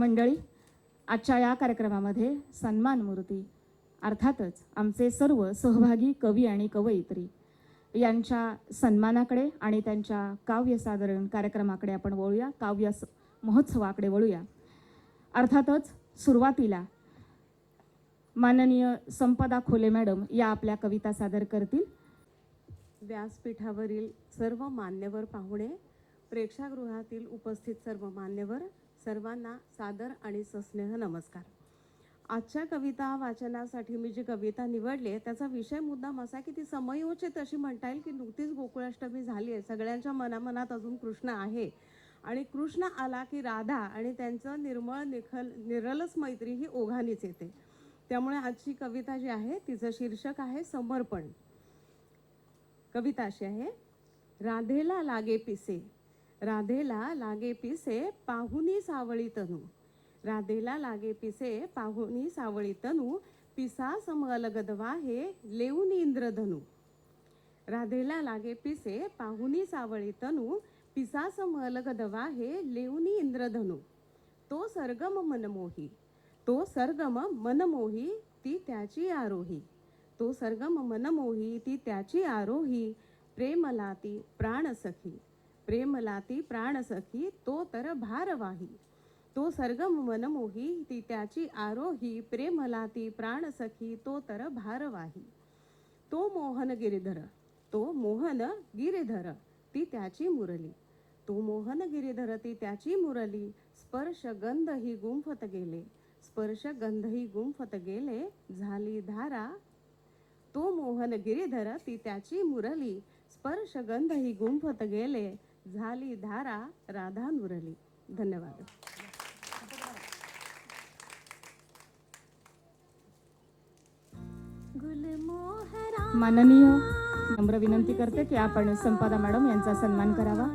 मंडळी आजच्या या कार्यक्रमामध्ये सन्मान मूर्ती अर्थातच आमचे सर्व सहभागी कवी आणि कवयित्री यांच्या सन्मानाकडे आणि त्यांच्या काव्य सादरण कार्यक्रमाकडे आपण वळूया काव्य स- महोत्सवाकडे वळूया. अर्थातच सुरुवातीला माननीय संपदा खोले मॅडम या आपल्या कविता सादर करतील. व्यासपीठावरील सर्व मान्यवर पाहुणे प्रेक्षागृहातील उपस्थित सर्व मान्यवर सर्वांना सादर आणि सस्नेह नमस्कार. आजच्या कविता वाचनासाठी मी जी कविता निवडली आहे त्याचा विषय मुद्दाम असा की ती समयोचित अशी म्हणता येईल की नुकतीच गोकुळाष्टमी झाली आहे. सगळ्यांच्या मनामनात अजून कृष्ण आहे. आणि कृष्ण आला की राधा आणि त्यांचं निर्मळ निखल निरलस मैत्री ही ओघानीच येते. त्यामुळे आजची कविता जी आहे तिचं शीर्षक आहे समर्पण. कविता अशी आहे राधेला लागे पिसे राधेला लागे पिसे पाहुनी सावळी तनू. राधेला लागे पिसे पाहुनी सावळी तनू. पिसा समल गदवा हे लेऊन इंद्रधनू राधेला लागे पिसे पाहुनी सावळी तनू. पिसा समल गदवा हे लेऊनी इंद्रधनू तो सरगम मनमोही तो सरगम मनमोही ती त्याची आरोही. तो सरगम मनमोही ती त्याची आरोही. प्रेमलाती प्राणसखी प्रेमलाती प्राणसखी तो तर भारवाही. तो सर्गम मनमोही ती त्याची आरोही. प्रेमलाती प्राणसखी तो तर भारवाही. तो मोहन गिरिधर तो मोहन गिरिधर ती त्याची मुरली. तो मोहन गिरिधर ती त्याची मुरली. स्पर्श गंध ही गुंफत गेले. स्पर्श गंध ही गुंफत गेले. झाली धारा. तो मोहन गिरिधर ती त्याची मुरली. स्पर्श गंध ही गुंफत गेले. झाली धारा राधा नुरली धन्यवाद. माननीय नम्र विनंती करते की आपण संपादा मॅडम यांचा सन्मान करावा.